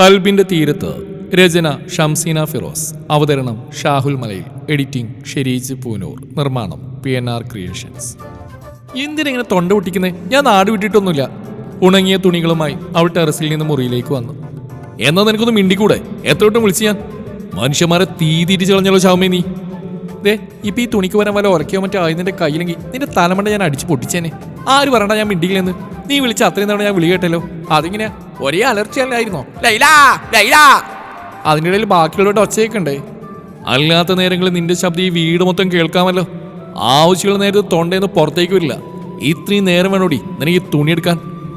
കൽബിന്റെ തീരത്ത് രചന ഷംസീന ഫിറോസ് അവതരണം ഷാഹുൽ മലയിൽ എഡിറ്റിംഗ് ഷെരീജ് പൂനൂർ നിർമ്മാണം പി എൻ ആർ ക്രിയേഷൻസ്. എന്തിനെ തൊണ്ട പൊട്ടിക്കുന്നേ? ഞാൻ നാട് വിട്ടിട്ടൊന്നുമില്ല. ഉണങ്ങിയ തുണികളുമായി അവൾ ടെറസിൽ നിന്ന് മുറിയിലേക്ക് വന്നു. എന്നാ നിനക്കൊന്ന് മിണ്ടിക്കൂടെ? എത്ര വിളിച്ചു ഞാൻ? മനുഷ്യന്മാരെ തീ തിരിച്ചു കളഞ്ഞല്ലോ ഷാമേ നീ. ദേ ഇപ്പൊ ഈ തുണിക്ക് വരാൻ വല്ല ഉറക്കിയോ മറ്റോ ആയി നിന്റെ കയ്യിലെങ്കിൽ നിന്റെ തലമണ്ട ഞാൻ അടിച്ചു പൊട്ടിച്ചേനെ. ആര് പറയണ്ട ഞാൻ മിണ്ടിയില്ലെന്ന്? നീ വിളിച്ച അത്രയും തവണ ഞാൻ വിളി കേട്ടല്ലോ. അതിങ്ങനെ ഒരേ അലർച്ചയല്ലായിരുന്നോ ലൈലാ ലൈലാ. അതിന്റെ ഇടയിൽ ബാക്കിയുള്ളവരുടെ ഒച്ചയൊക്കെ അല്ലാത്ത നേരങ്ങളിൽ നിന്റെ ശബ്ദം ഈ വീട് മൊത്തം കേൾക്കാമല്ലോ. ആവശ്യമുള്ള നേരത്തെ തൊണ്ടയെന്ന് പുറത്തേക്ക് വരില്ല. ഇത്രയും നേരം വേണോടി നിനക്ക് തുണിയെടുക്കാൻ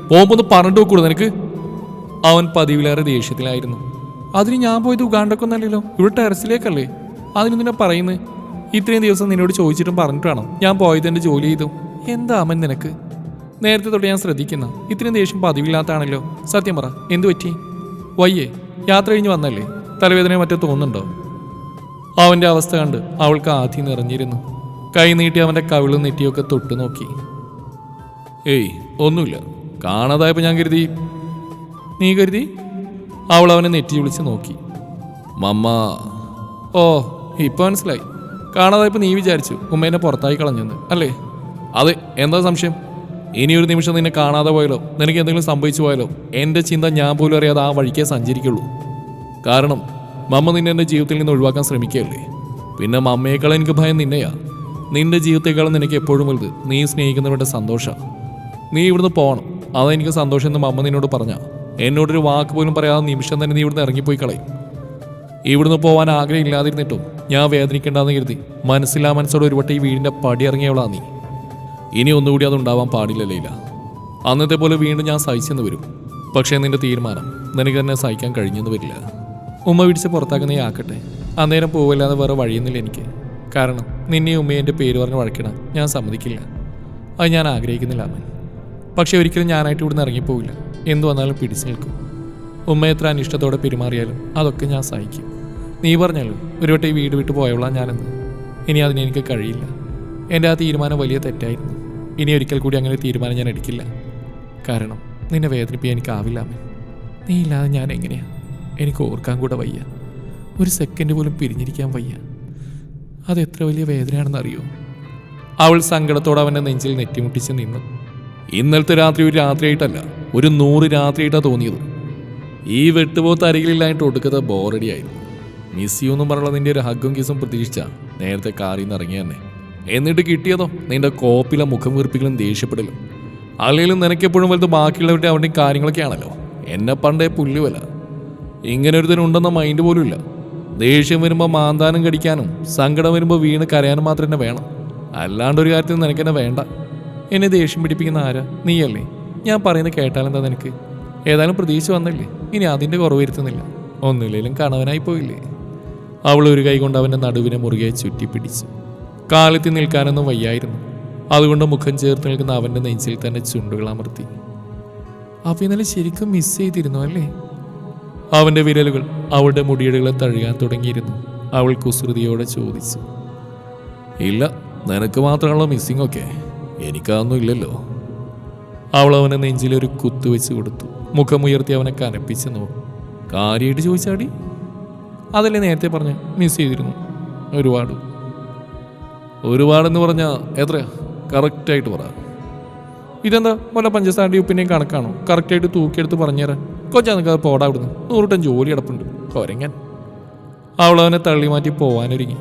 പോകുമ്പോൾ ഒന്ന് പറഞ്ഞിട്ട് നോക്കൂടെ നിനക്ക്? അവൻ പതിവിലേറെ ദേഷ്യത്തിലായിരുന്നു. അതിന് ഞാൻ പോയത് ഉഗാണ്ടക്കൊന്നല്ലല്ലോ ഇവിടെ ടെറസിലേക്കല്ലേ. അതിന് നിന്നെ പറയുന്നത് ഇത്രയും ദിവസം നിന്നോട് ചോദിച്ചിട്ടും പറഞ്ഞിട്ടാണോ ഞാൻ പോയത് എന്റെ ജോലി ചെയ്തു. എന്താ അമൻ നിനക്ക്? നേരത്തെ തൊട്ട് ഞാൻ ശ്രദ്ധിക്കുന്ന ഇത്രയും ദേഷ്യം പതിവില്ലാത്താണല്ലോ. സത്യം പറ എന്തു പറ്റി? വയ്യേ യാത്ര കഴിഞ്ഞ് വന്നല്ലേ? തലവേദന മറ്റോ തോന്നുന്നുണ്ടോ? അവന്റെ അവസ്ഥ കണ്ട് അവൾക്ക് ആദ്യം നിറഞ്ഞിരുന്നു. കൈ നീട്ടി അവന്റെ കവിളും നെറ്റിയൊക്കെ തൊട്ടു നോക്കി. ഏയ് ഒന്നുമില്ല. കാണാതായപ്പോൾ ഞാൻ കരുതി. നീ കരുതി? അവൾ അവനെ നെറ്റി വിളിച്ച് നോക്കി. മമ്മ. ഓ ഇപ്പോൾ മനസ്സിലായി. കാണാതായപ്പോൾ നീ വിചാരിച്ചു ഉമ്മേനെ പുറത്തായി കളഞ്ഞെന്ന് അല്ലേ? അതെ എന്താ സംശയം? ഇനി ഒരു നിമിഷം നിന്നെ കാണാതെ പോയാലോ? നിനക്ക് എന്തെങ്കിലും സംഭവിച്ചു പോയാലോ? എന്റെ ചിന്ത ഞാൻ പോലും അറിയാതെ ആ വഴിക്കേ സഞ്ചരിക്കുള്ളൂ. കാരണം മമ്മ നിന്നെ എന്റെ ജീവിതത്തിൽ നിന്ന് ഒഴിവാക്കാൻ ശ്രമിക്കുകയല്ലേ? പിന്നെ മമ്മയേക്കാൾ എനിക്ക് ഭയം നിന്നെയാ. നിന്റെ ജീവിതത്തെക്കാളും നിനക്ക് എപ്പോഴും വലുത് നീ സ്നേഹിക്കുന്നവരുടെ സന്തോഷം. നീ ഇവിടുന്ന് പോകണം അതെനിക്ക് സന്തോഷം എന്ന് മമ്മ നിന്നോട് പറഞ്ഞ. എന്നോടൊരു വാക്ക് പോലും പറയാതെ നിമിഷം തന്നെ നീ ഇവിടുന്ന് ഇറങ്ങിപ്പോയി കളയും. ഇവിടുന്ന് പോകാൻ ആഗ്രഹം ഇല്ലാതിരുന്നിട്ടും ഞാൻ വേദനിക്കേണ്ടെന്ന് കരുതി മനസ്സിലാ മനസ്സോട് ഒരു വട്ടം ഈ വീടിന്റെ പടി ഇറങ്ങിയവളാ നീ. ഇനി ഒന്നുകൂടി അതുണ്ടാവാൻ പാടില്ല ലീല. അന്നത്തെ പോലെ വീണ്ടും ഞാൻ സഹിച്ചെന്ന് വരും. പക്ഷേ നിന്റെ തീരുമാനം നിനക്ക് തന്നെ സഹിക്കാൻ കഴിഞ്ഞെന്ന് വരില്ല. ഉമ്മ പിടിച്ച് പുറത്താക്കുന്നേ ആക്കട്ടെ. അന്നേരം പോവില്ലാതെ വേറെ വഴിയുന്നില്ല എനിക്ക്. കാരണം നിന്നെ ഉമ്മയെ എന്റെ പേര് പറഞ്ഞ് വഴക്കിടാൻ ഞാൻ സമ്മതിക്കില്ല. അത് ഞാൻ ആഗ്രഹിക്കുന്നില്ല അമ്മൻ പക്ഷേ ഒരിക്കലും ഞാനായിട്ട് ഇവിടുന്ന് ഇറങ്ങിപ്പോവില്ല. എന്തു വന്നാലും പിടിച്ചു നിൽക്കും. ഉമ്മ എത്ര അനിഷ്ടത്തോടെ പെരുമാറിയാലും അതൊക്കെ ഞാൻ സഹിക്കും. നീ പറഞ്ഞാലും ഒരു വട്ടം ഈ വീട് വിട്ട് പോയവളാ ഞാനെന്ന്. ഇനി അതിനെനിക്ക് കഴിയില്ല. എന്റെ ആ തീരുമാനം വലിയ തെറ്റായിരുന്നു. ഇനി ഒരിക്കൽ കൂടി അങ്ങനെ തീരുമാനം ഞാൻ എടുക്കില്ല. കാരണം നിന്നെ വേദനിപ്പിക്കാൻ എനിക്കാവില്ല അമ്മ. നീ ഇല്ലാതെ ഞാൻ എങ്ങനെയാ? എനിക്ക് ഓർക്കാൻ കൂടെ വയ്യ. ഒരു സെക്കൻഡ് പോലും പിരിഞ്ഞിരിക്കാൻ വയ്യ. അത് എത്ര വലിയ വേദനയാണെന്ന് അറിയോ? അവൾ സങ്കടത്തോടെ അവന്റെ നെഞ്ചിൽ നെറ്റിമുട്ടിച്ച് നിന്നു. ഇന്നലത്തെ രാത്രി ഒരു രാത്രിയായിട്ടല്ല ഒരു നൂറ് രാത്രിയായിട്ടാണ് തോന്നിയത്. ഈ വെട്ടുപോത്ത് അരികിലില്ലായിട്ട് ഒടുക്കത്തെ ബോറടിയായിരുന്നു മിസ് യു എന്നും പറഞ്ഞുള്ള നിന്റെ ഒരു ഹഗ്ഗും കിസും പ്രതീക്ഷിച്ച നേരത്തെ കാറിന്ന് നിന്ന് തന്നെ എന്നിട്ട് കിട്ടിയതോ? നിന്റെ കോപ്പിലെ മുഖം വീർപ്പിക്കലും ദേഷ്യപ്പെടലും. അല്ലെങ്കിലും നിനക്കെപ്പോഴും വലുത് ബാക്കിയുള്ളവരുടെ അവരുടെയും കാര്യങ്ങളൊക്കെയാണല്ലോ. എന്നെ പണ്ടേ പുല്ലുവല ഇങ്ങനെ ഒരുത്തനുണ്ടെന്ന മൈൻഡ് പോലും ഇല്ല. ദേഷ്യം വരുമ്പോൾ മാന്താനം കടിക്കാനും സങ്കടം വരുമ്പോൾ വീണ് കരയാനും മാത്രം എന്നെ വേണം. അല്ലാണ്ട് ഒരു കാര്യത്തിൽ നിനക്കെന്നെ വേണ്ട. എന്നെ ദേഷ്യം പിടിപ്പിക്കുന്ന ആരാ? നീയല്ലേ? ഞാൻ പറയുന്നത് കേട്ടാലെന്താ നിനക്ക്? ഏതായാലും പ്രതീക്ഷ വന്നില്ലേ? ഇനി അതിന്റെ കുറവ് വരുത്തുന്നില്ല. ഒന്നുമില്ലെങ്കിലും കണവനായി പോയില്ലേ? അവൾ ഒരു കൈ കൊണ്ട് അവന്റെ നടുവിനെ മുറുകെ ചുറ്റിപ്പിടിച്ചു. കാലത്തിൽ നിൽക്കാനൊന്നും വയ്യായിരുന്നു. അതുകൊണ്ട് മുഖം ചേർത്ത് നിൽക്കുന്ന അവന്റെ നെഞ്ചിൽ തന്നെ ചുണ്ടുകൾ അമർത്തി. അപ്പൊ ഇന്നലെ ശരിക്കും മിസ് ചെയ്തിരുന്നു അല്ലേ? അവന്റെ വിരലുകൾ അവളുടെ മുടിയിടകളെ തഴുകാൻ തുടങ്ങിയിരുന്നു. അവൾ കുസൃതിയോടെ ചോദിച്ചു. ഇല്ല നിനക്ക് മാത്രമാണല്ലോ മിസ്സിംഗ് ഒക്കെ. എനിക്കതൊന്നും ഇല്ലല്ലോ. അവൾ അവനെ നെഞ്ചിലൊരു കുത്തു വെച്ച് കൊടുത്തു. മുഖമുയർത്തി അവനെ കനപ്പിച്ച് നോക്കും. കാര്യമായിട്ട് ചോദിച്ചാടി? അതല്ലേ നേരത്തെ പറഞ്ഞ മിസ് ചെയ്തിരുന്നു. ഒരുപാട്. ഒരുപാടെന്ന് പറഞ്ഞാൽ എത്രയാ? കറക്റ്റായിട്ട് പറ. ഇതെന്താ? വല്ല പഞ്ചസാരയുടെ ഉപ്പിനെയും കണക്കാണോ? കറക്റ്റായിട്ട് തൂക്കിയെടുത്ത് പറഞ്ഞുതരാൻ കൊച്ചാ നിനക്ക് അത് പോടാ അവിടുന്ന്. നൂറുട്ടം ജോലി കിടപ്പുണ്ട്. കൊരങ്ങൻ. അവളവനെ തള്ളി മാറ്റി പോവാനൊരുങ്ങി.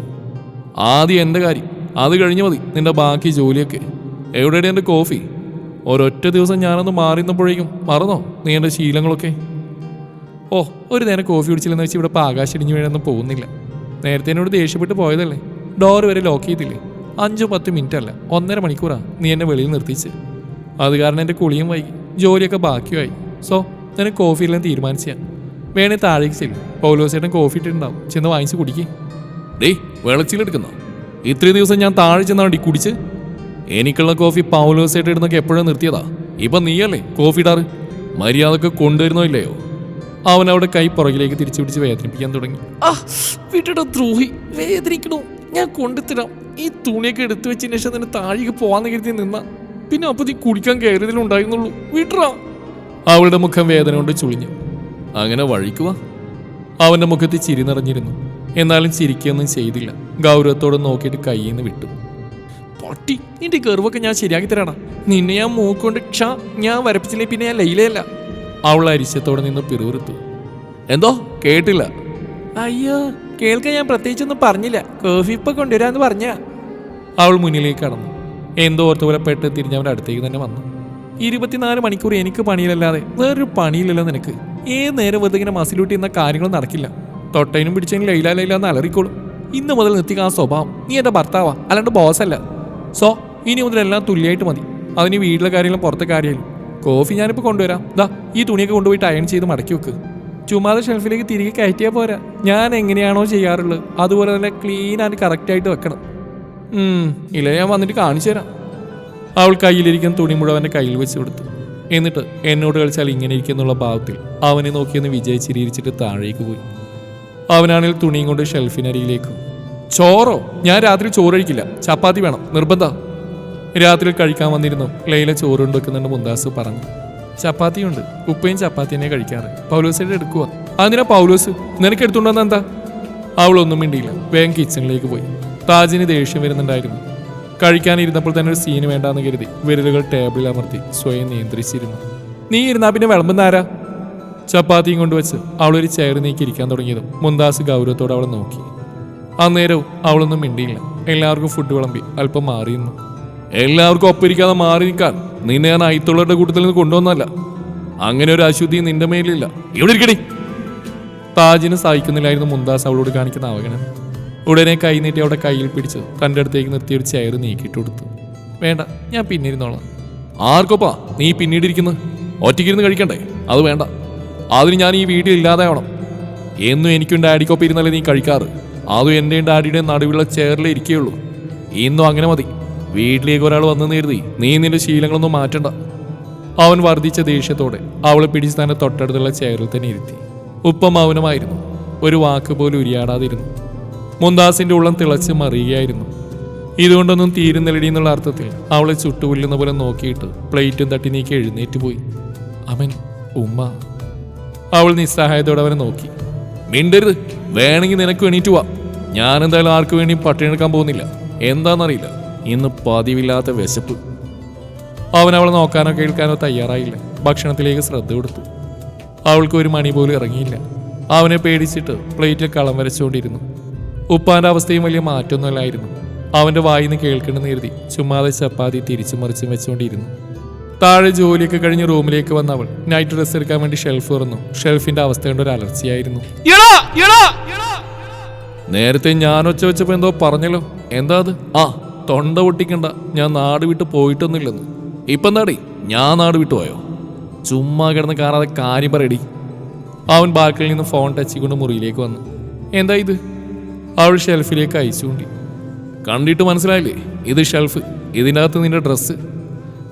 ആദ്യം എന്റെ കാര്യം. അത് കഴിഞ്ഞ് മതി. നിന്റെ ബാക്കി ജോലിയൊക്കെ. എവിടെയാണ് എന്റെ കോഫി? ഒരൊറ്റ ദിവസം ഞാനൊന്ന് മാറിന്നപ്പോഴേക്കും മറന്നോ നീ എന്റെ ശീലങ്ങളൊക്കെ? ഓ ഒരു നേരം കോഫി കുടിച്ചില്ലെന്ന് വെച്ച് ഇവിടെ ഇപ്പോൾ ആകാശം ഇടിഞ്ഞു വീഴൊന്നും പോകുന്നില്ല. നേരത്തെ എന്നോട് ദേഷ്യപ്പെട്ട് പോയതല്ലേ? ഡോർ വരെ ലോക്ക് ചെയ്തില്ലേ? അഞ്ചോ പത്ത് മിനിറ്റ് അല്ല ഒന്നര മണിക്കൂറാണ് നീ എന്നെ വെളിയിൽ നിർത്തിച്ച്. അത് കാരണം എന്റെ കുളിയും വൈകി ജോലിയൊക്കെ ബാക്കിയായി. സോ നിനക്ക് കോഫി എല്ലാം തീരുമാനിച്ചാ. വേണേ താഴേക്ക് ചെല്ലും. പൗലോസേട്ടൻ കോഫി ഇട്ടിട്ടുണ്ടാവും. ചെന്ന് വാങ്ങിച്ച് കുടിക്കേ. ഡേയ് വെളച്ചിലെടുക്കുന്നോ ഇത്രയും ദിവസം ഞാൻ താഴെ ചെന്നാണ് കുടിച്ച്? എനിക്കുള്ള കോഫി പൗലോസേട്ടൻ ഇടുന്നൊക്കെ എപ്പോഴും നിർത്തിയതാ? ഇപ്പൊ നീയല്ലേ കോഫി ഇടാറ്? മര്യാദയ്ക്ക് കൊണ്ടുവരുന്നോ ഇല്ലയോ? അവൻ അവിടെ കൈ പുറകിലേക്ക് തിരിച്ചു പിടിച്ച് വേദനിപ്പിക്കാൻ തുടങ്ങി. ആ വിടടോ ദ്രോഹി. വേദനിക്കണോ. ഞാൻ കൊണ്ടുത്തരാം. ഈ തുണിയൊക്കെ എടുത്തു വെച്ചതിന് ശേഷം തന്നെ താഴേക്ക് പോവാന്ന് കരുതി നിന്ന. പിന്നെ അപ്പൊ നീ കുടിക്കാൻ കയറിയതിലുണ്ടായിരുന്നുള്ളൂ വിട്രാ. അവളുടെ മുഖം വേദന കൊണ്ട് ചുളിഞ്ഞു. അങ്ങനെ വഴിക്കുവാ അവന്റെ മുഖത്ത് ചിരി നിറഞ്ഞിരുന്നു. എന്നാലും ചിരിക്കുകയൊന്നും ചെയ്തില്ല. ഗൗരവത്തോടെ നോക്കിയിട്ട് കയ്യിൽ നിന്ന് വിട്ടു. പൊട്ടി നിന്റെ ഗർവൊക്കെ ഞാൻ ശരിയാക്കി തരാണ നിന്നെ ഞാൻ മൂക്കൊണ്ട് ക്ഷാ ഞാൻ വരപ്പിച്ചില്ലേ പിന്നെ ഞാൻ ലൈലയല്ല അവൾ അരിശത്തോടെ നിന്ന് പിറുവിറുത്തു എന്തോ? കേട്ടില്ല. അയ്യോ കേൾക്കാൻ ഞാൻ പ്രത്യേകിച്ചൊന്നും പറഞ്ഞില്ല. കോഫി ഇപ്പൊ കൊണ്ടുവരാന്ന് പറഞ്ഞ. അവൾ മുന്നിലേക്ക് കടന്നു. എന്തോ ഓർത്തുപോലെ പെട്ട് തിരിഞ്ഞ് അവന്റെ അടുത്തേക്ക് തന്നെ വന്നു. ഇരുപത്തിനാല് മണിക്കൂർ എനിക്ക് പണിയിലല്ലാതെ വേറൊരു പണിയില്ലല്ലോ നിനക്ക്. ഏത് നേരം വെറുതെ ഇങ്ങനെ മസിലൂട്ടി എന്ന കാര്യങ്ങളും നടക്കില്ല. തൊട്ടതിനും പിടിച്ചതിനും ലൈല ലൈല എന്ന് അലറിക്കോളും. ഇന്ന് മുതൽ നിർത്തിക്കാൻ സ്വഭാവം. നീ എന്റെ ഭർത്താവാ അല്ലാണ്ട് ബോസല്ല. സോ ഇനി മുതൽ എല്ലാം തുല്യമായിട്ട് മതി. അതിന് വീട്ടിലെ കാര്യങ്ങളും പുറത്തെ കാര്യമായാലും കോഫി ഞാനിപ്പോൾ കൊണ്ടുവരാം. ദാ ഈ തുണിയൊക്കെ കൊണ്ടുപോയിട്ട് അയൺ ചെയ്ത് മടക്കി വെക്ക്. ചുമ്മാതെ ഷെൽഫിലേക്ക് തിരികെ കയറ്റിയാൽ പോരാ. ഞാൻ എങ്ങനെയാണോ ചെയ്യാറുള്ളത്. അതുപോലെ തന്നെ ക്ലീൻ ആൻഡ് കറക്റ്റായിട്ട് വെക്കണം. ഇല്ല ഞാൻ വന്നിട്ട് കാണിച്ചു തരാം. അവൾ കയ്യിലിരിക്കുന്ന തുണി കയ്യിൽ വെച്ച് കൊടുത്തു. എന്നിട്ട് എന്നോട് കളിച്ചാൽ ഇങ്ങനെ ഇരിക്കുന്നുള്ള ഭാവത്തിൽ അവനെ നോക്കിയൊന്ന് വിജയിച്ചിരിച്ചിട്ട് താഴേക്ക് പോയി. അവനാണെങ്കിൽ തുണിയും കൊണ്ട് ഷെൽഫിനരിയിലേക്ക്. ചോറോ? ഞാൻ രാത്രി ചോറ് കഴിക്കില്ല. ചപ്പാത്തി വേണം. നിർബന്ധം. രാത്രി കഴിക്കാൻ വന്നിരുന്നു. ലൈല ചോറ് വെക്കുന്നുണ്ട് മുന്താസ് പറഞ്ഞു. ചപ്പാത്തിയുണ്ട്. ഉപ്പയും ചപ്പാത്തി തന്നെ കഴിക്കാറ്. പൗലോസിന്റെ എടുക്കുക അതിനാ പൗലോസ്? നിനക്ക് എടുത്തുണ്ടെന്ന് എന്താ? അവളൊന്നും മിണ്ടിയില്ല. വേഗം കിച്ചണിലേക്ക് പോയി. താജിന് ദേഷ്യം വരുന്നുണ്ടായിരുന്നു. കഴിക്കാനിരുന്നപ്പോൾ തന്നെ ഒരു സീന് വേണ്ടാന്ന് കരുതി. വിരലുകൾ ടേബിളിൽ അമർത്തി സ്വയം നിയന്ത്രിച്ചിരുന്നു. നീ ഇരുന്നാ പിന്നെ വിളമ്പുന്ന ആരാ ചപ്പാത്തിയും കൊണ്ടുവച്ച് അവളൊരു ചെയർ നീക്കി ഇരിക്കാൻ തുടങ്ങിയതും മുന്താസ് ഗൗരവത്തോടെ അവളെ നോക്കി. അന്നേരവും അവളൊന്നും മിണ്ടിയില്ല. എല്ലാവർക്കും ഫുഡ് വിളമ്പി അല്പം മാറിയിരുന്നു. എല്ലാവർക്കും ഒപ്പിരിക്കാതെ മാറി നിൽക്കാൻ നിന്നെ ഞാൻ അയിത്തുള്ളവരുടെ കൂട്ടത്തിൽ നിന്ന് കൊണ്ടുവന്നല്ല അങ്ങനെ ഒരു അശുദ്ധി നിന്റെ മേലില്ല. ഇവിടെ ഇരിക്കടി. താജിനെ സഹിക്കുന്നില്ലായിരുന്നു മുന്താസ് അവളോട് കാണിക്കുന്ന അവഗണന. ഉടനെ കൈ നീട്ടി അവിടെ കയ്യിൽ പിടിച്ച് തന്റെ അടുത്തേക്ക് നിർത്തി ഒരു ചെയർ നീക്കിയിട്ട് കൊടുത്തു. വേണ്ട ഞാൻ പിന്നിരുന്നോളാം. ആർക്കൊപ്പാ നീ പിന്നീട് ഇരിക്കുന്നത് ഒറ്റയ്ക്കിരുന്ന് കഴിക്കണ്ടേ? അത് വേണ്ട. അതിന് ഞാൻ ഈ വീട്ടിൽ ഇല്ലാതെ ആവണം. എന്നും എനിക്കും ഡാഡിക്കൊപ്പം ഇരുന്നല്ലേ നീ കഴിക്കാറ്. അതും എന്റെയും ഡാഡിയുടെയും നടുവിലുള്ള ചെയറിലേ ഇരിക്കുകയുള്ളൂ ഇന്നും അങ്ങനെ മതി. വീട്ടിലേക്ക് ഒരാൾ വന്നു നേരുതി നീ നിന്റെ ശീലങ്ങളൊന്നും മാറ്റണ്ട. അവൻ വർദ്ധിച്ച ദേഷ്യത്തോടെ അവളെ പിടിച്ച് തന്നെ തൊട്ടടുത്തുള്ള ചേരിൽ തന്നെ ഇരുത്തി. ഉപ്പ മൗനമായിരുന്നു. ഒരു വാക്ക് പോലും ഉരിയാടാതിരുന്നു. മുന്താസിന്റെ ഉള്ളം തിളച്ച് മറിയുകയായിരുന്നു. ഇതുകൊണ്ടൊന്നും തീരുന്നില്ലടി എന്നുള്ള അർത്ഥത്തിൽ അവളെ ചുട്ടുപുല്ലുന്ന പോലെ നോക്കിയിട്ട് പ്ലേറ്റും തട്ടി നീക്കി എഴുന്നേറ്റ് പോയി. അവൻ ഉമ്മ. അവൾ നിസ്സഹായത്തോടെ അവനെ നോക്കി. മിണ്ടരുത്. വേണമെങ്കിൽ നിനക്ക് എണീറ്റ് വാ. ഞാൻ എന്തായാലും ആർക്കു വേണ്ടിയും പട്ടിണിയെടുക്കാൻ പോകുന്നില്ല. എന്താണെന്നറിയില്ല. ഇന്ന് പതിവില്ലാത്ത വിശപ്പ്. അവൻ അവളെ നോക്കാനോ കേൾക്കാനോ തയ്യാറായില്ല. ഭക്ഷണത്തിലേക്ക് ശ്രദ്ധ കൊടുത്തു. അവൾക്ക് ഒരു മണി പോലും ഇറങ്ങിയില്ല. അവനെ പേടിച്ചിട്ട് പ്ലേറ്റിൽ കളം വരച്ചുകൊണ്ടിരുന്നു. ഉപ്പാന്റെ അവസ്ഥയും വലിയ മാറ്റമൊന്നുമല്ലായിരുന്നു. അവന്റെ വായിൽ നിന്ന് കേൾക്കണമെന്ന് കരുതി ചുമ്മാതെ ചപ്പാത്തി തിരിച്ചു മറിച്ചും വെച്ചുകൊണ്ടിരുന്നു. താഴെ ജോലിയൊക്കെ കഴിഞ്ഞ് റൂമിലേക്ക് വന്ന അവൾ നൈറ്റ് ഡ്രസ് എടുക്കാൻ വേണ്ടി ഷെൽഫ് തുറന്നു. ഷെൽഫിന്റെ അവസ്ഥ കൊണ്ട് ഒരു അലർച്ചയായിരുന്നു. നേരത്തെ ഞാൻ ഒച്ച വെച്ചപ്പോ എന്തോ പറഞ്ഞല്ലോ. എന്താ അത്? ആ തൊണ്ട പൊട്ടിക്കണ്ട. ഞാൻ നാട് വിട്ട് പോയിട്ടൊന്നുമില്ലെന്ന്. ഇപ്പൊ എന്താടി? ഞാൻ നാട് വിട്ടു പോയോ? ചുമ്മാ കിടന്ന് കാണാതെ കാര്യം പറയടി. അവൻ ബാക്കിൽ നിന്ന് ഫോൺ ടച്ച് കൊണ്ട് മുറിയിലേക്ക് വന്നു. എന്താ ഇത്? അവൾ ഷെൽഫിലേക്ക് അയച്ചുകൊണ്ടി കണ്ടിട്ട് മനസ്സിലായില്ലേ? ഇത് ഷെൽഫ് ഇതിന്റെ അകത്ത് നിന്റെ ഡ്രസ്സ്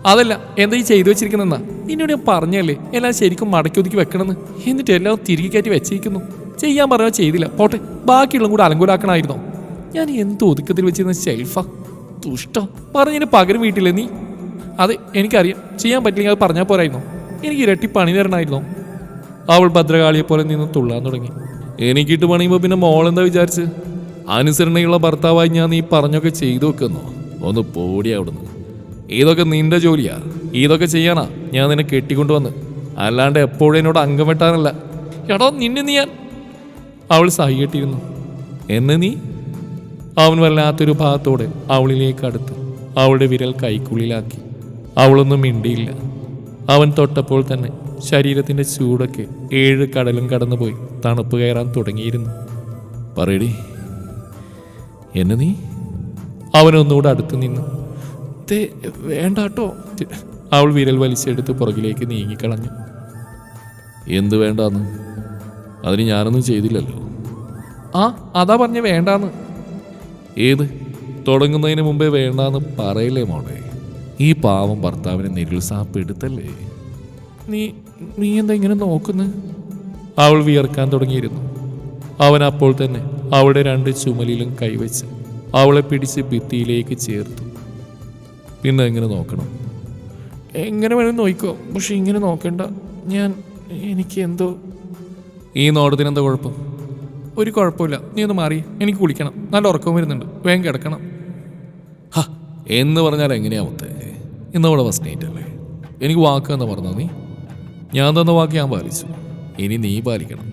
അതല്ല എന്താ ഈ ചെയ്തു വെച്ചിരിക്കുന്നെന്നാ നിന്നോട് ഞാൻ പറഞ്ഞല്ലേ? എല്ലാം ശരിക്കും മടക്കി ഒതുക്കി വെക്കണമെന്ന്. എന്നിട്ട് എല്ലാം തിരികെ കയറ്റി വെച്ചിരിക്കുന്നു. ചെയ്യാൻ പറഞ്ഞാൽ ചെയ്തില്ല. പോട്ടെ ബാക്കിയുള്ളതും കൂടെ അലങ്കൂലാക്കണമായിരുന്നോ? ഞാൻ എന്ത് ഒതുക്കത്തിൽ വെച്ചിരുന്ന ഷെൽഫാ ദുഷ്ട. പറഞ്ഞതിന് പകരം വീട്ടിലെ നീ. അതെ എനിക്കറിയാം. ചെയ്യാൻ പറ്റില്ലെങ്കിൽ അത് പറഞ്ഞാൽ പോരായിരുന്നോ. എനിക്ക് ഇരട്ടി പണി തരണമായിരുന്നോ. അവൾ ഭദ്രകാളിയെ പോലെ നിന്ന് തുള്ളാൻ തുടങ്ങി. എനിക്കിട്ട് പണിയുമ്പോൾ പിന്നെ മോളെന്താ വിചാരിച്ച്? അനുസരണയുള്ള ഭർത്താവായി ഞാൻ നീ പറഞ്ഞൊക്കെ ചെയ്തു വെക്കുന്നു. ഒന്ന് പോടി അവിടുന്ന്. ഇതൊക്കെ നിന്റെ ജോലിയാ. ഇതൊക്കെ ചെയ്യാനാ ഞാൻ നിന്നെ കെട്ടിക്കൊണ്ടുവന്ന്. അല്ലാണ്ട് എപ്പോഴും എന്നോട് അംഗം വെട്ടാനല്ല. എടോ നിന്നെ നീ ഞാൻ. അവൾ സഹികെട്ടിരുന്നു എന്നെ നീ? അവൻ വല്ലാത്തൊരു ഭാഗത്തോടെ അവളിലേക്ക് അടുത്ത് അവളുടെ വിരൽ കൈക്കുള്ളിലാക്കി. അവളൊന്നും മിണ്ടിയില്ല. അവൻ തൊട്ടപ്പോൾ തന്നെ ശരീരത്തിന്റെ ചൂടൊക്കെ ഏഴ് കടലും കടന്നുപോയി തണുപ്പ് കയറാൻ തുടങ്ങിയിരുന്നു. പറയടി എന്നെ നീ? അവനൊന്നുകൂടെ അടുത്ത് നിന്നു തേ വേണ്ടാട്ടോ. അവൾ വിരൽ വലിച്ചെടുത്ത് പുറകിലേക്ക് നീങ്ങിക്കളഞ്ഞു. എന്ത് വേണ്ടാന്ന്? അതിന് ഞാനൊന്നും ചെയ്തില്ലല്ലോ. ആ അതാ പറഞ്ഞ വേണ്ടാന്ന്. ഏത്? തുടങ്ങുന്നതിന് മുമ്പേ വേണ്ടാന്ന് പറയില്ലേ മോളെ. ഈ പാവം ഭർത്താവിനെ നിരുത്സാഹപ്പെടുത്തല്ലേ നീ നീ എന്താ ഇങ്ങനെ നോക്കുന്നു? അവൾ വിയർക്കാൻ തുടങ്ങിയിരുന്നു. അവൻ അപ്പോൾ തന്നെ അവളുടെ രണ്ട് ചുമലിലും കൈവച്ച് അവളെ പിടിച്ച് ഭിത്തിയിലേക്ക് ചേർത്തു. പിന്നെ എങ്ങനെ നോക്കണം? എങ്ങനെ വേണം നോക്കോ പക്ഷെ ഇങ്ങനെ നോക്കണ്ട. ഞാൻ എനിക്ക് എന്തോ ഈ നോടത്തിനെന്താ കുഴപ്പം? ഒരു കുഴപ്പമില്ല. നീ ഒന്ന് മാറി. എനിക്ക് കുളിക്കണം. നല്ല ഉറക്കം വരുന്നുണ്ട്. വേഗം കിടക്കണം. ഹ എന്ന് പറഞ്ഞാൽ എങ്ങനെയാ മുത്തേ? ഇന്നവിടെ ഫസ്റ്റ് നൈറ്റ് അല്ലേ? എനിക്ക് വാക്ക് എന്ന് പറഞ്ഞോ നീ? ഞാൻ തന്ന വാക്ക് ഞാൻ പാലിച്ചു. ഇനി നീ പാലിക്കണം.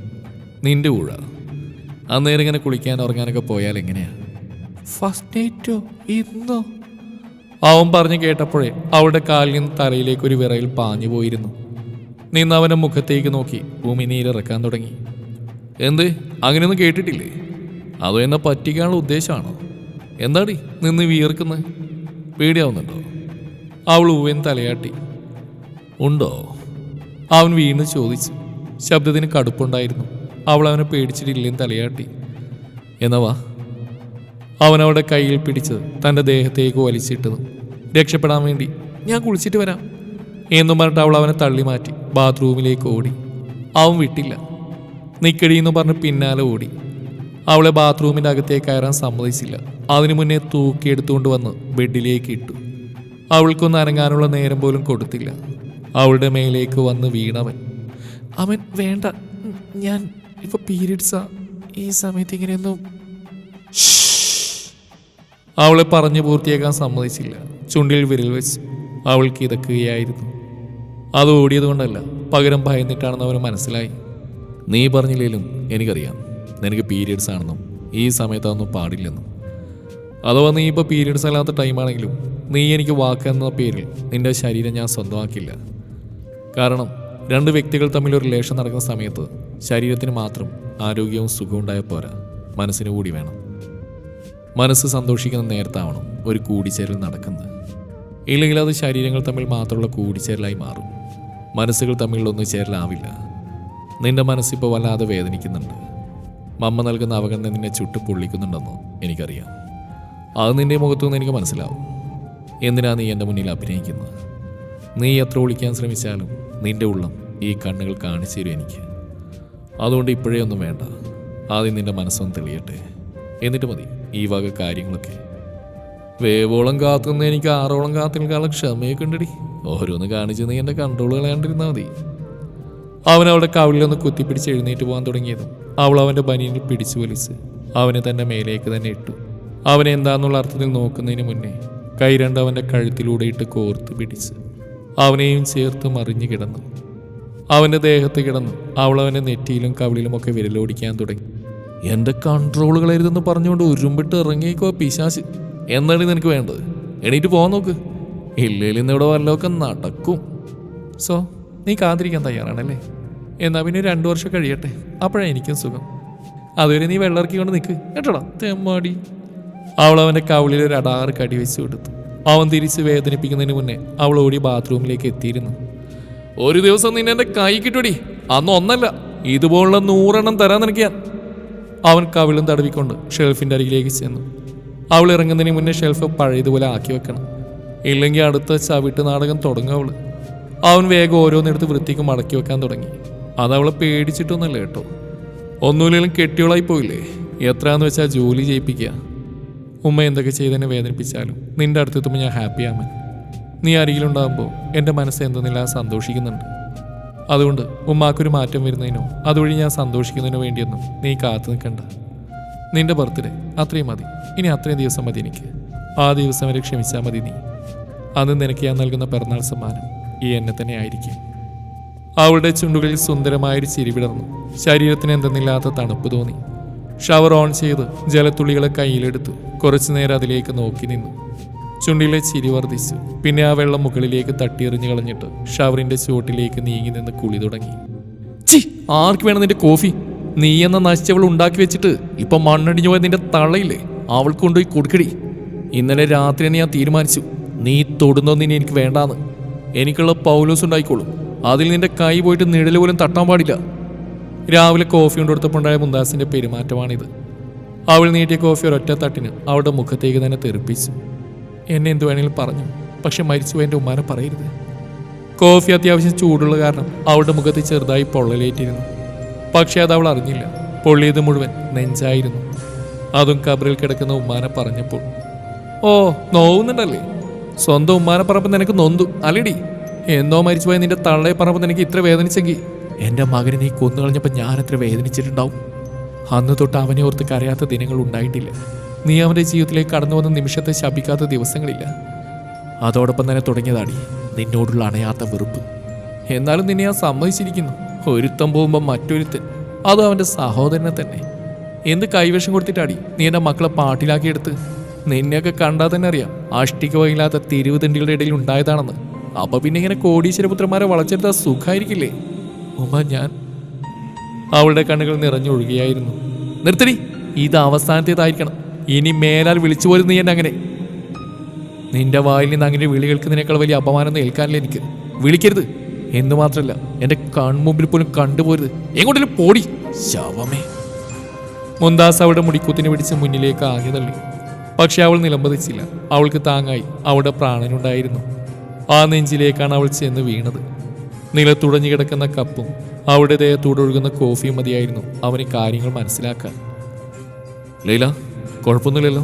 നിന്റെ ഊഴ. അന്നേരം ഇങ്ങനെ കുളിക്കാൻ ഉറങ്ങാനൊക്കെ പോയാൽ എങ്ങനെയാ? ഫസ്റ്റ് നൈറ്റോ ഇന്നോ? അവൻ പറഞ്ഞു കേട്ടപ്പോഴേ അവളുടെ കാലിൽ നിന്ന് തലയിലേക്ക് ഒരു വിറയിൽ പാഞ്ഞു പോയിരുന്നു. നിന്ന് അവന്റെ മുഖത്തേക്ക് നോക്കി. ഭൂമി നീരിറക്കാൻ തുടങ്ങി. എന്ത്? അങ്ങനെയൊന്നും കേട്ടിട്ടില്ലേ? അതോ എന്നെ പറ്റിക്കാനുള്ള ഉദ്ദേശമാണോ? എന്താടി നിന്ന് വിയർക്കുന്നത് പേടിയാവുന്നുണ്ടോ? അവൾ ഉവൻ തലയാട്ടി. ഉണ്ടോ? അവൻ വീണ്ടും ചോദിച്ചു. ശബ്ദത്തിന് കടുപ്പുണ്ടായിരുന്നു. അവൾ അവനെ പേടിച്ചിട്ടില്ലെന്ന് തലയാട്ടി. എന്നാ വാ. അവൻ അവളുടെ കയ്യിൽ പിടിച്ച് തന്റെ ദേഹത്തേക്ക് വലിച്ചിട്ടത് രക്ഷപ്പെടാൻ വേണ്ടി ഞാൻ കുളിച്ചിട്ട് വരാം. എന്നും പറഞ്ഞിട്ട് അവൾ അവനെ തള്ളി മാറ്റി ബാത്റൂമിലേക്ക് ഓടി. അവൻ വിട്ടില്ല. നിക്കടി എന്ന് പറഞ്ഞ് പിന്നാലെ ഓടി. അവളെ ബാത്റൂമിന്റെ അകത്തേക്ക് കയറാൻ സമ്മതിച്ചില്ല. അതിനു മുന്നേ തൂക്കിയെടുത്തുകൊണ്ട് വന്ന് ബെഡിലേക്ക് ഇട്ടു. അവൾക്കൊന്ന് അനങ്ങാനുള്ള നേരം പോലും കൊടുത്തില്ല. അവളുടെ മേലേക്ക് വന്ന് വീണവൻ. അവൻ വേണ്ട. ഞാൻ ഇപ്പൊ പീരീഡ്സാ ഈ സമയത്ത് ഇങ്ങനെയൊന്നും അവളെ പറഞ്ഞു പൂർത്തിയാക്കാൻ സമ്മതിച്ചില്ല. ചുണ്ടിൽ വിരൽ വെച്ച് അവൾക്ക് ഇതക്കുകയായിരുന്നു അത് ഓടിയതുകൊണ്ടല്ല. പകരം ഭയന്നിട്ടാണെന്ന് അവന് മനസ്സിലായി. നീ പറഞ്ഞില്ലേലും എനിക്കറിയാം. നിനക്ക് പീരിയഡ്സ് ആണെന്നും ഈ സമയത്ത് അതൊന്നും പാടില്ലെന്നും. അഥവാ നീ ഇപ്പോൾ പീരിയഡ്സ് അല്ലാത്ത ടൈമാണെങ്കിലും നീ എനിക്ക് വാക്കെന്ന പേരിൽ നിന്റെ ശരീരം ഞാൻ സ്വന്തമാക്കില്ല. കാരണം രണ്ട് വ്യക്തികൾ തമ്മിൽ ഒരു റിലേഷൻ നടക്കുന്ന സമയത്ത് ശരീരത്തിന് മാത്രം ആരോഗ്യവും സുഖവും ഉണ്ടായ പോരാ. മനസ്സിന് കൂടി വേണം. മനസ്സ് സന്തോഷിക്കുന്ന നേരത്താവണം ഒരു കൂടിച്ചേരൽ നടക്കുന്നത്. ഇല്ലെങ്കിൽ അത് ശരീരങ്ങൾ തമ്മിൽ മാത്രമുള്ള കൂടിച്ചേരലായി മാറും. മനസ്സുകൾ തമ്മിലുള്ള ഒന്നു ചേരലാവില്ല. നിന്റെ മനസ്സിപ്പോൾ വല്ലാതെ വേദനിക്കുന്നുണ്ട്. മമ്മ നൽകുന്ന അവഗണന നിന്നെ ചുട്ടു പൊള്ളിക്കുന്നുണ്ടെന്ന് എനിക്കറിയാം. അത് നിന്റെ മുഖത്തുനിന്ന് എനിക്ക് മനസ്സിലാവും. എന്തിനാ നീ എന്റെ മുന്നിൽ അഭിനയിക്കുന്നത്? നീ എത്ര ഒളിക്കാൻ ശ്രമിച്ചാലും നിന്റെ ഉള്ളം ഈ കണ്ണുകൾ കാണിച്ചു തരും എനിക്ക്. അതുകൊണ്ട് ഇപ്പോഴേ ഒന്നും വേണ്ട. ആദ്യം നിന്റെ മനസ്സൊന്ന് തെളിയട്ടെ. എന്നിട്ട് മതി ഈ വക കാര്യങ്ങളൊക്കെ. വേവോളം കാത്തുനിന്ന് എനിക്ക് ആറോളം കാത്തു നിൽക്കാനുള്ള ക്ഷമയൊക്കെ ഉണ്ടടി. ഓരോന്ന് കാണിച്ച് നീ എന്റെ കൺട്രോൾ കളയാണ്ടിരുന്നാൽ മതി. അവൻ അവളുടെ കവിളിലൊന്ന് കുത്തിപ്പിടിച്ച് എഴുന്നേറ്റ് പോകാൻ തുടങ്ങിയതും അവൾ അവന്റെ ബനിയനിൽ പിടിച്ചു വലിച്ച് അവനെ തന്നെ മേലേക്ക് തന്നെ ഇട്ടു. അവനെ എന്താന്നുള്ള അർത്ഥത്തിൽ നോക്കുന്നതിന് മുന്നേ കൈ രണ്ട് അവന്റെ കഴുത്തിലൂടെ ഇട്ട് കോർത്ത് പിടിച്ച് അവനെയും ചേർത്ത് മറിഞ്ഞു കിടന്നു. അവന്റെ ദേഹത്ത് കിടന്നു. അവൾ അവന്റെ നെറ്റിയിലും കവിളിലുമൊക്കെ വിരലോടിക്കാൻ തുടങ്ങി. എന്റെ കൺട്രോളുകളരുതെന്ന് പറഞ്ഞുകൊണ്ട് ഉരുമ്പിട്ട് ഇറങ്ങിക്കോ പിശാശ് എന്താണ് നിനക്ക് വേണ്ടത്? എണീറ്റ് പോകാൻ നോക്ക്. ഇല്ലേലിന്ന് ഇവിടെ വല്ലതൊക്കെ നടക്കും. സോ നീ കാത്തിരിക്കാൻ തയ്യാറാണല്ലേ? എന്നാ പിന്നെ രണ്ടു വർഷം കഴിയട്ടെ. അപ്പോഴാണ് എനിക്കും സുഖം. അതുവരെ നീ വെള്ളമിറക്കിക്കൊണ്ട് നിൽക്ക് കേട്ടോടാ? തെമ്മാടി. അവൾ അവന്റെ കവിളിൽ ഒരു അടാറ് കടി വെച്ച് കൊടുത്തു. അവൻ തിരിച്ച് വേദനിപ്പിക്കുന്നതിന് മുന്നേ അവൾ ഓടി ബാത്റൂമിലേക്ക് എത്തിയിരുന്നു. ഒരു ദിവസം നിന്നെ എന്റെ കൈ കിട്ടുടി. അന്ന് ഒന്നല്ല. ഇതുപോലുള്ള നൂറെണ്ണം തരാൻ നിനക്ക് അവൻ കവിളും തടവിക്കൊണ്ട് ഷെൽഫിന്റെ അരികിലേക്ക് ചെന്നു. അവൾ ഇറങ്ങുന്നതിന് മുന്നേ ഷെൽഫ് പഴയതുപോലെ ആക്കി വെക്കണം. ഇല്ലെങ്കിൽ അടുത്ത ചവിട്ട് നാടകം തുടങ്ങും അവൾ. അവൻ വേഗം ഓരോന്നെടുത്ത് വൃത്തിക്ക് മടക്കി വെക്കാൻ തുടങ്ങി. അത് അവളെ പേടിച്ചിട്ടൊന്നുമല്ല കേട്ടോ. ഒന്നുമില്ലെങ്കിലും കെട്ടിയോളായി പോയില്ലേ? എത്രയാന്ന് വെച്ചാൽ ജോലി ചെയ്യിപ്പിക്കുക. ഉമ്മ എന്തൊക്കെ ചെയ്തതിനെ വേദനിപ്പിച്ചാലും നിന്റെ അടുത്തെത്തുമ്പോൾ ഞാൻ ഹാപ്പിയാമൻ നീ അരികിലുണ്ടാകുമ്പോൾ എന്റെ മനസ്സ് എന്തെന്നില്ല സന്തോഷിക്കുന്നുണ്ട്. അതുകൊണ്ട് ഉമ്മാക്കൊരു മാറ്റം വരുന്നതിനോ അതുവഴി ഞാൻ സന്തോഷിക്കുന്നതിനോ വേണ്ടിയൊന്നും നീ കാത്തു നിൽക്കണ്ട. നിന്റെ ബർത്ത്ഡേ അത്രയും മതി. ഇനി അത്രയും ദിവസം മതി എനിക്ക്. ആ ദിവസം വരെ ക്ഷമിച്ചാൽ മതി നീ. അന്ന് നിനക്ക് ഞാൻ നൽകുന്ന പിറന്നാൾ സമ്മാനം ഈ എന്നെ തന്നെ ആയിരിക്കും. അവളുടെ ചുണ്ടുകളിൽ സുന്ദരമായൊരു ചിരി വിടർന്നു. ശരീരത്തിന് എന്തെന്നില്ലാത്ത തണുപ്പ് തോന്നി. ഷവർ ഓൺ ചെയ്ത് ജലത്തുള്ളികളെ കയ്യിലെടുത്തു കുറച്ചു നേരം അതിലേക്ക് നോക്കി നിന്നു. ചുണ്ടിലെ ചിരി വർദ്ധിച്ചു. പിന്നെ ആ വെള്ളം മുകളിലേക്ക് തട്ടിയെറിഞ്ഞു കളഞ്ഞിട്ട് ഷവറിന്റെ ചുവട്ടിലേക്ക് നീങ്ങി നിന്ന് കുളി തുടങ്ങി. ചി ആർക്ക് വേണം നിന്റെ കോഫി? നീ എന്ന നശിച്ചവൾ ഉണ്ടാക്കി വെച്ചിട്ട് ഇപ്പൊ മണ്ണടിഞ്ഞു പോയ നിന്റെ തള്ളയില്ലേ? അവൾക്ക് കൊണ്ടുപോയി കൊടുക്കടി. ഇന്നലെ രാത്രി തന്നെ ഞാൻ തീരുമാനിച്ചു. നീ തൊടുന്നൊന്നും ഇനി എനിക്ക് വേണ്ടാന്ന്. എനിക്കുള്ള പൗലോസ് ഉണ്ടായിക്കോളും. അതിൽ നിന്റെ കൈ പോയിട്ട് നിഴൽ പോലും തട്ടാൻ പാടില്ല. രാവിലെ കോഫി കൊണ്ടുകൊടുത്തപ്പോണ്ടായ മുന്താസിന്റെ പെരുമാറ്റമാണിത്. അവൾ നീട്ടിയ കോഫി ഒരൊറ്റ തട്ടിന് അവളുടെ മുഖത്തേക്ക് തന്നെ തെറിപ്പിച്ചു. എന്നെ എന്തു വേണമെങ്കിലും പറഞ്ഞു പക്ഷെ മരിച്ചു എന്റെ ഉമ്മാനെ പറയരുത്. കോഫി അത്യാവശ്യം ചൂടുള്ള കാരണം അവളുടെ മുഖത്ത് ചെറുതായി പൊള്ളലേറ്റിരുന്നു. പക്ഷേ അത് അവൾ അറിഞ്ഞില്ല. പൊള്ളിയത് മുഴുവൻ നെഞ്ചായിരുന്നു. അതും കബറിൽ കിടക്കുന്ന ഉമ്മാനെ പറഞ്ഞപ്പോൾ ഓ നോവുന്നുണ്ടല്ലേ? സ്വന്തം ഉമ്മാനെ പറഞ്ഞപ്പോൾ നിനക്ക് നൊന്തു അല്ലടി? എന്നോ മരിച്ചുപോയ നിന്റെ തള്ളയെ പറഞ്ഞപ്പോൾ നിനക്ക് ഇത്ര വേദനിച്ചെങ്കിൽ. എന്റെ മകനെ നീ കൊന്നു കളഞ്ഞപ്പോൾ ഞാൻ എത്ര വേദനിച്ചിട്ടുണ്ടാവും. അന്ന് തൊട്ട് അവനെ ഓർത്ത് കരയാത്ത ദിനങ്ങൾ ഉണ്ടായിട്ടില്ല. നീ അവന്റെ ജീവിതത്തിലേക്ക് കടന്നു വന്ന നിമിഷത്തെ ശപിക്കാത്ത ദിവസങ്ങളില്ല. അതോടൊപ്പം തന്നെ തുടങ്ങിയതാണ് നിന്നോടുള്ള അണയാത്ത വെറുപ്പ്. എന്നാലും നിന്നെ ഞാൻ സമ്മതിച്ചിരിക്കുന്നു. ഒരുത്തം പോകുമ്പോൾ മറ്റൊരുത്തൻ. അത് അവന്റെ സഹോദരനെ തന്നെ. എന്ത് കൈവശം കൊടുത്തിട്ടാടി നീ എന്റെ മക്കളെ പാട്ടിലാക്കിയെടുത്ത്? നിന്നെയൊക്കെ കണ്ടാൽ തന്നെ അറിയാം അഷ്ടിക വൈകില്ലാത്ത തിരുവുതണ്ടികളുടെ ഇടയിൽ ഉണ്ടായതാണെന്ന്. അപ്പൊ പിന്നെ ഇങ്ങനെ കോടീശ്വരപുത്രന്മാരെ വളച്ചെടുത്ത സുഖമായിരിക്കില്ലേ ഉമ്മ ഞാൻ അവളുടെ കണ്ണുകൾ നിറഞ്ഞൊഴുകിയായിരുന്നു നിർത്തടി ഇത് അവസാനത്തേതായിരിക്കണം. ഇനി മേലാൽ വിളിച്ചു പോലും നീ എന്നെ അങ്ങനെ. നിന്റെ വായിൽ നിന്ന് അങ്ങനെ വിളി കേൾക്കുന്നതിനേക്കാൾ വലിയ അപമാനം ഏൽക്കാനില്ല എനിക്ക്. വിളിക്കരുത്. എന്ന് മാത്രമല്ല എന്റെ കൺമുമ്പിൽ പോലും കണ്ടുപോരുത്. എങ്ങോട്ടെങ്കിലും പോടി. ശവമേ. മുന്താസ് അവളുടെ മുടിക്കൂത്തിനെ പിടിച്ച് മുന്നിലേക്ക് ആകെ തള്ളി. പക്ഷെ അവൾ നിലംപതിച്ചില്ല. അവൾക്ക് താങ്ങായി. അവളുടെ പ്രാണനുണ്ടായിരുന്നു. ആ നെഞ്ചിലേക്കാണ് അവൾ ചെന്ന് വീണത്. നിലത്തുടഞ്ഞു കിടക്കുന്ന കപ്പും അവളുടെ ദേഹത്തോടൊഴുകുന്ന കോഫിയും മതിയായിരുന്നു അവന് കാര്യങ്ങൾ മനസ്സിലാക്കാൻ. ലീല കുഴപ്പമൊന്നുമില്ലല്ലോ?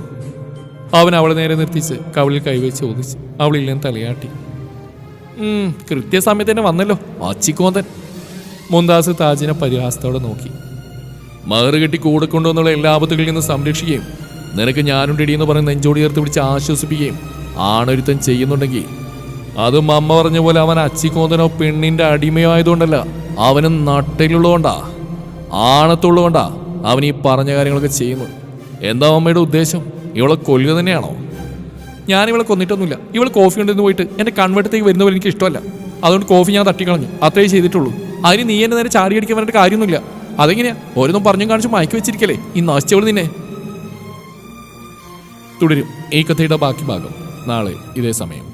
അവൻ അവളെ നേരെ നിർത്തിച്ച് കവളിൽ കൈവച്ച് ചോദിച്ചു അവളില്ലെന്ന് തലയാട്ടി. കൃത്യസമയത്ത് തന്നെ വന്നല്ലോ വാച്ചിക്കോന്തൻ മുന്താസ് താജിനെ പരിഹാസത്തോടെ നോക്കി. മകറ് കെട്ടി കൂടെ കൊണ്ടുവന്നുള്ള എല്ലാ ആപത്തുകളിൽ നിന്ന് സംരക്ഷിക്കുകയും നിനക്ക് ഞാനുണ്ടെടി എന്ന് പറഞ്ഞ് നെഞ്ചോടി ചേർത്ത് പിടിച്ച് ആശ്വസിപ്പിക്കുകയും ആണൊരുത്തൻ ചെയ്യുന്നുണ്ടെങ്കിൽ അതും അമ്മ പറഞ്ഞ പോലെ അവൻ അച്ചിക്കോന്തനോ പെണ്ണിന്റെ അടിമയോ ആയതുകൊണ്ടല്ല അവന് നട്ടയിലുള്ളതുകൊണ്ടാ ആണത്തുള്ളതുകൊണ്ടാ അവൻ ഈ പറഞ്ഞ കാര്യങ്ങളൊക്കെ ചെയ്യുന്നു എന്താ അമ്മയുടെ ഉദ്ദേശം? ഇവളെ കൊല്ലുക തന്നെയാണോ? ഞാൻ ഇവളെ കൊന്നിട്ടൊന്നുമില്ല. ഇവൾ കോഫി കൊണ്ടുവന്ന് പോയിട്ട് എന്റെ കൺവെട്ടത്തേക്ക് പോലെ എനിക്ക് ഇഷ്ടമല്ല. അതുകൊണ്ട് കോഫി ഞാൻ തട്ടിക്കളഞ്ഞു. അത്രേ ചെയ്തിട്ടുള്ളൂ. അതിന് നീ എന്നെ നേരെ ചാടി അടിക്കാൻ വേണ്ടിയിട്ട് കാര്യമൊന്നുമില്ല. അതെങ്ങനെയാ? ഓരോന്നും പറഞ്ഞും കാണിച്ചു മയക്കി വെച്ചിരിക്കലേ ഈ നശിച്ചവൾ നിന്നെ. തുടരും. ഈ കഥയുടെ ബാക്കി ഭാഗം നാളെ ഇതേ സമയം.